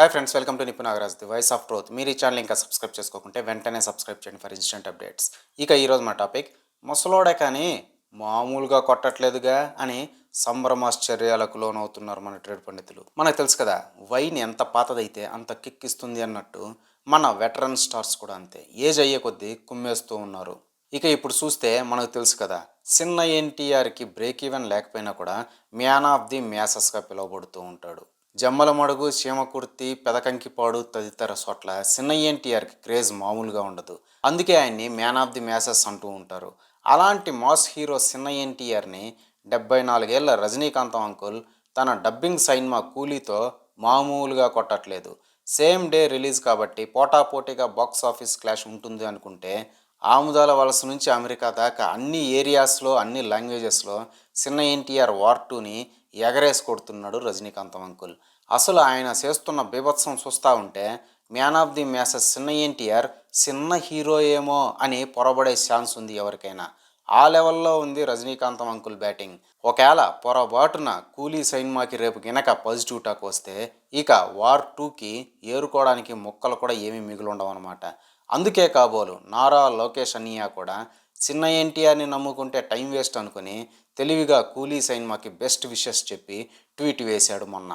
Hi friends welcome to Nipu Nagaraj the voice of truth మీరు ఈ channel ఇంకా subscribe చేసుకోకుంటే వెంటనే సబ్స్క్రైబ్ చేయండి ఫర్ ఇన్స్టెంట్ అప్డేట్స్ ఇక ఈరోజు మా టాపిక్ ముసలోడే కానీ మామూలుగా కొట్టట్లేదుగా అని సంభ్రమాశ్చర్యాలకు లోనవుతున్నారు మన ట్రేడ్ పండితులు. మనకు తెలుసు కదా వైన్ ఎంత పాతదైతే అంత కిక్కిస్తుంది అన్నట్టు మన వెటరన్ స్టార్స్ కూడా అంతే. ఏజ్ అయ్యే కొద్దీ కుమ్మేస్తూ ఉన్నారు. ఇక ఇప్పుడు చూస్తే మనకు తెలుసు కదా చిన్న ఎన్టీఆర్కి బ్రేక్ ఈవెన్ లేకపోయినా కూడా మ్యాన్ ఆఫ్ ది మ్యాసెస్గా పిలువబడుతూ ఉంటాడు. జమ్మలమడుగు చీమకుర్తి పెదకంకిపాడు తదితర చోట్ల చిన్న ఎన్టీఆర్కి క్రేజ్ మామూలుగా ఉండదు. అందుకే ఆయన్ని మ్యాన్ ఆఫ్ ది మ్యాసెస్ అంటూ ఉంటారు. అలాంటి మాస్ హీరో చిన్న ఎన్టీఆర్ని డెబ్బై నాలుగేళ్ళ రజనీకాంత్ అంకుల్ తన డబ్బింగ్ సైన్మా కూలీతో మామూలుగా కొట్టట్లేదు. సేమ్ డే రిలీజ్ కాబట్టి పోటాపోటీగా బాక్స్ ఆఫీస్ క్లాష్ ఉంటుంది అనుకుంటే ఆముదాల వలస నుంచి అమెరికా దాకా అన్ని ఏరియాస్లో అన్ని లాంగ్వేజెస్లో చిన్న ఎన్టీఆర్ వార్ టూని ఎగరేసి కొడుతున్నాడు రజనీకాంత్ అంకుల్. అసలు ఆయన చేస్తున్న బీభత్సం చూస్తూ ఉంటే మ్యాన్ ఆఫ్ ది మ్యాసెస్ చిన్న ఎన్టీఆర్ చిన్న హీరో ఏమో అని పొరబడే ఛాన్స్ ఉంది ఎవరికైనా. ఆ లెవెల్లో ఉంది రజనీకాంతం అంకుల్ బ్యాటింగ్. ఒకవేళ పొరబాటున కూలీ సైన్మాకి రేపు గినక పాజిటివ్ టాక్ వస్తే ఇక వార్ టూకి ఏరుకోవడానికి మొక్కలు కూడా ఏమీ మిగులుండవు అనమాట అందుకే కాబోలు నారా లోకేష్ అనియా కూడా చిన్న ఎన్టీఆర్ని నమ్ముకుంటే టైం వేస్ట్ అనుకుని తెలివిగా కూలీ సైన్మాకి బెస్ట్ విషెస్ చెప్పి ట్వీట్ వేశాడు మొన్న.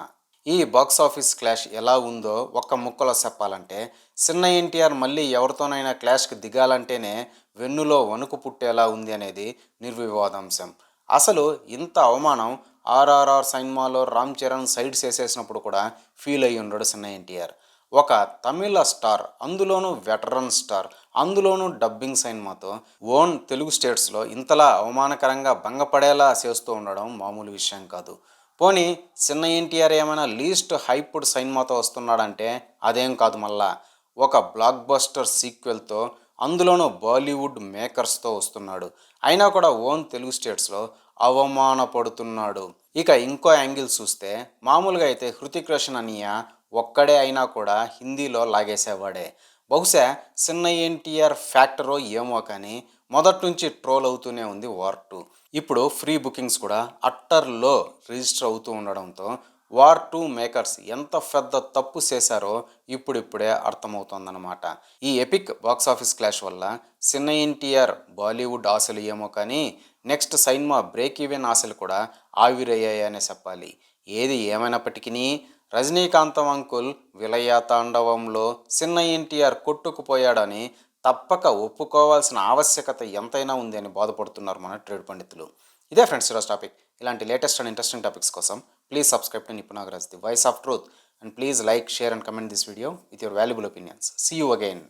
ఈ బాక్స్ ఆఫీస్ క్లాష్ ఎలా ఉందో ఒక్క ముక్కలో చెప్పాలంటే చిన్న ఎన్టీఆర్ మళ్ళీ ఎవరితోనైనా క్లాష్కి దిగాలంటేనే వెన్నులో వణుకు పుట్టేలా ఉంది అనేది నిర్వివాదాంశం. అసలు ఇంత అవమానం ఆర్ఆర్ఆర్ సినిమాలో రామ్ చరణ్ సైడ్ చేసేసినప్పుడు కూడా ఫీల్ అయ్యి ఉండడు చిన్న ఎన్టీఆర్. ఒక తమిళ స్టార్ అందులోనూ వెటరన్ స్టార్ అందులోనూ డబ్బింగ్ సినిమాతో ఓన్ తెలుగు స్టేట్స్లో ఇంతలా అవమానకరంగా భంగపడేలా చేస్తూ ఉండడం మామూలు విషయం కాదు. పోనీ చిన్న ఎన్టీఆర్ ఏమైనా లీస్ట్ హైపుడ్ సినిమాతో వస్తున్నాడంటే అదేం కాదు మళ్ళా. ఒక బ్లాక్ బస్టర్ సీక్వెల్తో అందులోనూ బాలీవుడ్ మేకర్స్తో వస్తున్నాడు. అయినా కూడా ఓన్ తెలుగు స్టేట్స్లో అవమానపడుతున్నాడు. ఇక ఇంకో యాంగిల్ చూస్తే మామూలుగా అయితే హృతిక్ రోషన్ అనియా ఒక్కడే అయినా కూడా హిందీలో లాగేసేవాడే. బహుశా చిన్న ఎన్టీఆర్ ఫ్యాక్టరో ఏమో కానీ మొదటి నుంచి ట్రోల్ అవుతూనే ఉంది వార్ టూ. ఇప్పుడు ఫ్రీ బుకింగ్స్ కూడా అట్టర్లో రిజిస్టర్ అవుతూ ఉండడంతో వార్ టూ మేకర్స్ ఎంత పెద్ద తప్పు చేశారో ఇప్పుడిప్పుడే అర్థమవుతోందన్నమాట. ఈ ఎపిక్ బాక్స్ ఆఫీస్ క్లాష్ వల్ల చిన్న ఎన్టీఆర్ బాలీవుడ్ ఆశలు ఏమో కానీ నెక్స్ట్ సైన్మా బ్రేక్ ఈవెన్ ఆశలు కూడా ఆవిరయ్యాయనే చెప్పాలి. ఏది ఏమైనప్పటికీ రజనీకాంతం అంకుల్ విలయ తాండవంలో చిన్న ఎన్టీఆర్ కొట్టుకుపోయాడని తప్పక ఒప్పుకోవాల్సిన ఆవశ్యకత ఎంతైనా ఉంది అని బాధపడుతున్నారు మన ట్రేడ్ పండితులు. ఇదే ఫ్రెండ్స్ ఈరోజు టాపిక్. ఇలాంటి లేటెస్ట్ అండ్ ఇంట్రెస్టింగ్ టాపిక్స్ కోసం please subscribe to Nipu Nagaraj the voice of truth and please like share and comment this video with your valuable opinions see you again